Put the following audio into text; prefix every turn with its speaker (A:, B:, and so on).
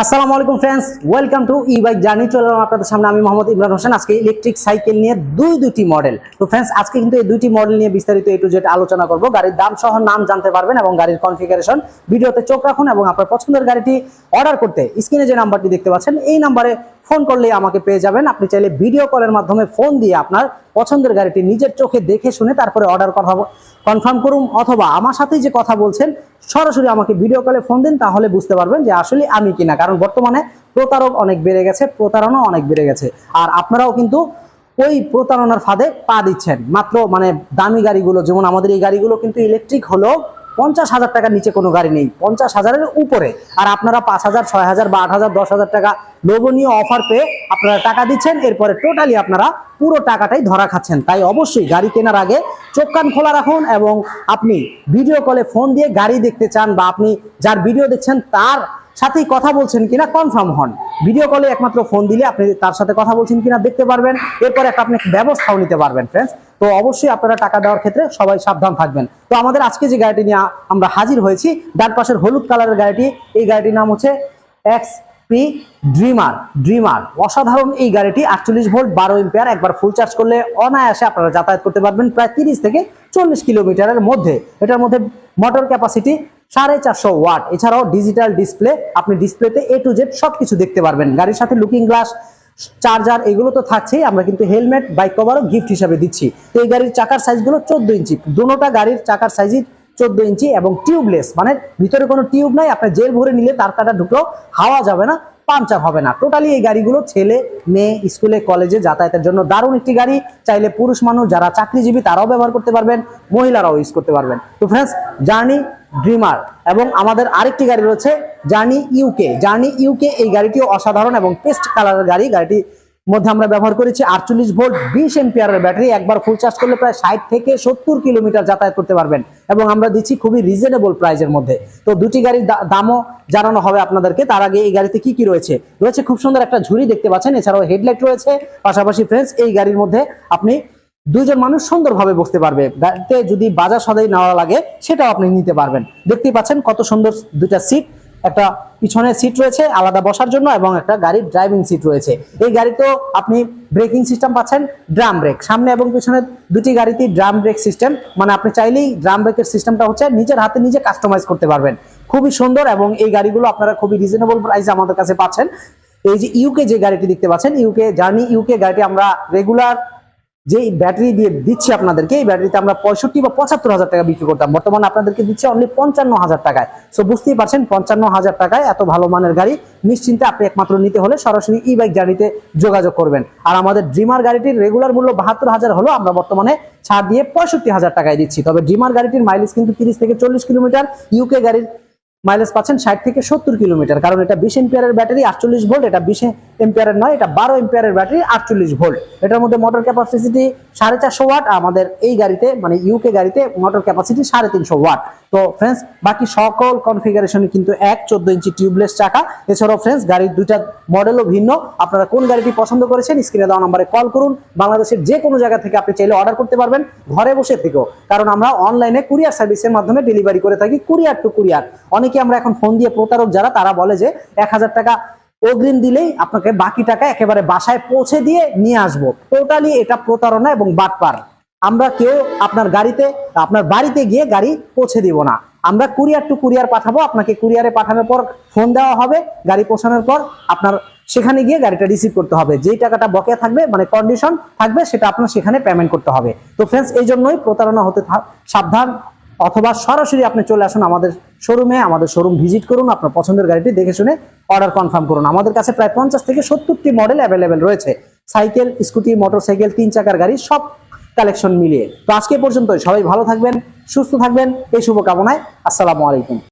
A: আসসালামু আলাইকুম friends welcome to e bike journey চলে আপনাদের সামনে। আমি মোহাম্মদ ইমরান হোসেন, আজকে ইলেকট্রিক সাইকেল নিয়ে দুই দুটি মডেল তো ফ্রেন্ডস আজকে কিন্তু এই দুইটি মডেল নিয়ে বিস্তারিত এ টু জেড আলোচনা করব। গাড়ির দাম সহ নাম জানতে পারবেন এবং গাড়ির কনফিগারেশন ভিডিওতে চোখ রাখুন এবং আপনার পছন্দের গাড়িটি অর্ডার করতে স্ক্রিনে যে নাম্বারটি দেখতে পাচ্ছেন, এই নাম্বারে ফোন করলেই আমাকে পেয়ে যাবেন। আপনি চাইলে ভিডিও কলের মাধ্যমে ফোন দিয়ে আপনার পছন্দের গাড়িটি নিজের চোখে দেখে শুনে তারপরে অর্ডার কথা কনফার্ম করুন অথবা আমার সাথেই যে কথা বলছেন, সরাসরি আমাকে ভিডিও কলে ফোন দিন, তাহলে বুঝতে পারবেন যে আসলে আমি কিনা। কারণ বর্তমানে প্রতারক অনেক বেড়ে গেছে প্রতারণা অনেক বেড়ে গেছে। আর আপনারাও কিন্তু ওই প্রতারণার ফাঁদে পা দিচ্ছেন। মাত্র মানে দামি গাড়িগুলো, যেমন আমাদের এই গাড়িগুলো কিন্তু ইলেকট্রিক হলেও পঞ্চাশ হাজার টাকার নিচে কোনো গাড়ি নেই। পঞ্চাশ হাজারের উপরে। আর আপনারা পাঁচ হাজার, ছয় হাজার বা আট হাজার, দশ হাজার টাকা লোভনীয় অফার পেয়ে আপনারা টাকা দিচ্ছেন। এরপরে টোটালি আপনারা পুরো টাকাটাই ধরা খাচ্ছেন। তাই অবশ্যই গাড়ি কেনার আগে চোখ কান খোলা রাখুন এবং আপনি ভিডিও কলে ফোন দিয়ে গাড়ি দেখতে চান বা আপনি যার ভিডিও দেখছেন তার সাথেই কথা বলছেন কিনা কনফার্ম হন। ভিডিও কলে একমাত্র ফোন দিলে আপনি তার সাথে কথা বলছেন কিনা দেখতে পারবেন। এরপরে একটা আপনি ব্যবস্থাও নিতে পারবেন। ফ্রেন্ডস তো অবশ্যই আপনারা টাকা দেওয়ার ক্ষেত্রে সবাই সাবধান থাকবেন। তো আমাদের আজকে যে গাড়িটি নিয়ে আমরা হাজির হয়েছি ডান পাশের হলুদ কালারের গাড়িটি, এই গাড়িটির নাম হচ্ছে এক্স পি ড্রিমার ড্রিমার অসাধারণ এই গাড়িটি, আটচল্লিশ ভোল্ট, বারো এম্পিয়ার একবার ফুল চার্জ করলে অনায়াসে আপনারা যাতায়াত করতে পারবেন প্রায় তিরিশ থেকে চল্লিশ কিলোমিটারের মধ্যে। এটার মধ্যে মোটর ক্যাপাসিটি সাড়ে চারশো ওয়াট। এছাড়াও ডিজিটাল ডিসপ্লে আপনি ডিসপ্লেতে এ টু জেড সবকিছু দেখতে পারবেন। গাড়ির সাথে লুকিং গ্লাস চার্জার এগুলো তো থাকছেই, আমরা কিন্তু হেলমেট বাইক কভারও গিফট হিসাবে দিচ্ছি। তো এই গাড়ির চাকার সাইজগুলো চোদ্দ ইঞ্চি। দুটোটা গাড়ির চাকার সাইজই চোদ্দ ইঞ্চি এবং টিউবলেস মানে ভিতরে কোনো টিউব নাই আপনার জেল ভরে নিলে তার কাটা ঢুকলেও হাওয়া যাবে না পাঞ্চার হবে না। টোটালি এই গাড়িগুলো ছেলে, মেয়ে, স্কুলে, কলেজে যাতায়াতের জন্য দারুণ একটি গাড়ি। চাইলে পুরুষ মানুষ, যারা চাকরিজীবী, তারাও ব্যবহার করতে পারবেন, মহিলারাও ইউজ করতে পারবেন। তো ফ্রেন্ডস জার্নি ড্রিমার এবং আমাদের আরেকটি গাড়ি রয়েছে জার্নি ইউকে জার্নি ইউকে এই গাড়িটিও অসাধারণ এবং পেস্ট কালারের গাড়ি। গাড়িটি মধ্যে আমরা ব্যবহার করেছি আটচল্লিশ ভোল্ট, বিশ এম্পিয়ারের ব্যাটারি একবার ফুল চার্জ করলে প্রায় ষাট থেকে সত্তর কিলোমিটার যাতায়াত করতে পারবেন এবং আমরা দিচ্ছি খুবই রিজনেবল প্রাইজের মধ্যে। তো দুটি গাড়ির দামও জানানো হবে আপনাদেরকে। তার আগে এই গাড়িতে কি কি রয়েছে? রয়েছে খুব সুন্দর একটা ঝুড়ি দেখতে পাচ্ছেন, এছাড়াও হেডলাইট রয়েছে। পাশাপাশি ফ্রেন্ডস এই গাড়ির মধ্যে আপনি দুইজন মানুষ সুন্দরভাবে বসতে পারবে। গাড়িতে যদি বাজার সদাই নেওয়া লাগে, সেটাও আপনি নিতে পারবেন। দেখতেই পাচ্ছেন কত সুন্দর দুইটা সিট একটা পিছনে সিট রয়েছে, আলাদা বসার জন্য এবং একটা গাড়ির ড্রাইভিং সিট রয়েছে। এই গাড়িতেও আপনি ব্রেকিং সিস্টেম পাচ্ছেন ড্রাম ব্রেক সামনে এবং পিছনে দুটি গাড়িতেই ড্রাম ব্রেক সিস্টেম মানে আপনি চাইলেই ড্রাম ব্রেকের সিস্টেমটা হচ্ছে নিজের হাতে নিজে কাস্টমাইজ করতে পারবেন। খুবই সুন্দর এবং এই গাড়িগুলো আপনারা খুবই রিজনেবল প্রাইসে আমাদের কাছে পাচ্ছেন। এই যে ইউকে যে গাড়িটি দেখতে পাচ্ছেন ইউকে জার্নি ইউকে গাড়িটি আমরা রেগুলার যে ব্যাটারি দিয়ে দিচ্ছি আপনাদেরকে, এই ব্যাটারিতে আমরা পঁয়ষট্টি বা পঁচাত্তর হাজার টাকা বিক্রি করতাম। বর্তমানে আপনাদেরকে দিচ্ছি অনলি পঞ্চান্ন হাজার টাকায়। সো বুঝতেই পারছেন, পঞ্চান্ন হাজার টাকায় এত ভালো মানের গাড়ি নিশ্চিন্তে আপনি একমাত্র নিতে হলে সরাসরি ই বাইক গাড়িতে যোগাযোগ করবেন। আর আমাদের ড্রিমার গাড়িটির রেগুলার মূল্য বাহাত্তর হাজার হলো আমরা বর্তমানে ছাড় দিয়ে পঁয়ষট্টি হাজার টাকায় দিচ্ছি। তবে ড্রিমার গাড়িটির মাইলেজ কিন্তু তিরিশ থেকে চল্লিশ কিলোমিটার ইউকে গাড়ির মাইলেজ পাচ্ছেন ষাট থেকে সত্তর কিলোমিটার। কারণ এটা বিশ এম্পিয়ারের ব্যাটারি, আটচল্লিশ ভোল্ট, এটা বিশ এম্পিয়ারের নয়, এটা বারো এম্পিয়ারের ব্যাটারি, আটচল্লিশ ভোল্ট। এটার মধ্যে মোটর ক্যাপাসিটি সাড়ে চারশো ওয়াট আমাদের এই গাড়িতে মানে ইউকে গাড়িতে মোটর ক্যাপাসিটি সাড়ে তিনশো ওয়াট। তো ফ্রেন্ডস বাকি সকল কনফিগারেশনে কিন্তু এক চোদ্দ ইঞ্চি টিউবলেস চাকা। এছাড়াও ফ্রেন্ডস গাড়ির দুইটা মডেলও ভিন্ন। আপনারা কোন গাড়িটি পছন্দ করেছেন স্ক্রিনে দেওয়া নাম্বারে কল করুন। বাংলাদেশের যে কোনো জায়গা থেকে আপনি চাইলে অর্ডার করতে পারবেন। ঘরে বসে থেকেও। কারণ আমরা অনলাইনে কুরিয়ার সার্ভিসের মাধ্যমে ডেলিভারি করে থাকি কুরিয়ার টু কুরিয়ার অনেকে আমরা এখন ফোন দিয়ে প্রতারক যারা, তারা বলে যে, এক হাজার টাকা অগ্রিম দিলেই আপনাকে বাকি টাকা একেবারে বাসায় পৌঁছে দিয়ে নিয়ে আসব। টোটালি এটা প্রতারণা এবং বাটপার। আমরা কেউ আপনার গাড়িতে, আপনার বাড়িতে গিয়ে গাড়ি পৌঁছে দিব না। আমরা কুরিয়ার টু কুরিয়ার পাঠাবো, আপনাকে কুরিয়ারে পাঠানোর পর ফোন দেওয়া হবে, গাড়ি পৌঁছানোর পর আপনার সেখানে গিয়ে গাড়িটা রিসিভ করতে হবে। যেই টাকাটা বকেয়া থাকবে মানে কন্ডিশন থাকবে, সেটা আপনার সেখানে পেমেন্ট করতে হবে। তো ফ্রেন্ডস এই জন্যই প্রতারণা হতে সাবধান। অথবা সরাসরি আপনি চলে আসুন আমাদের শোরুমে আমাদের শোরুম ভিজিট করুন, আপনার পছন্দের গাড়িটি দেখে শুনে অর্ডার কনফার্ম করুন। আমাদের কাছে প্রায় পঞ্চাশ থেকে সত্তরটি মডেল অ্যাভেলেবেল রয়েছে। সাইকেল, স্কুটি মোটরসাইকেল তিন চাকার গাড়ি, সব কালেকশন মিলিয়ে। তো আজকে পর্যন্ত সবাই ভালো থাকবেন, সুস্থ থাকবেন। এই শুভকামনায় আসসালামু আলাইকুম।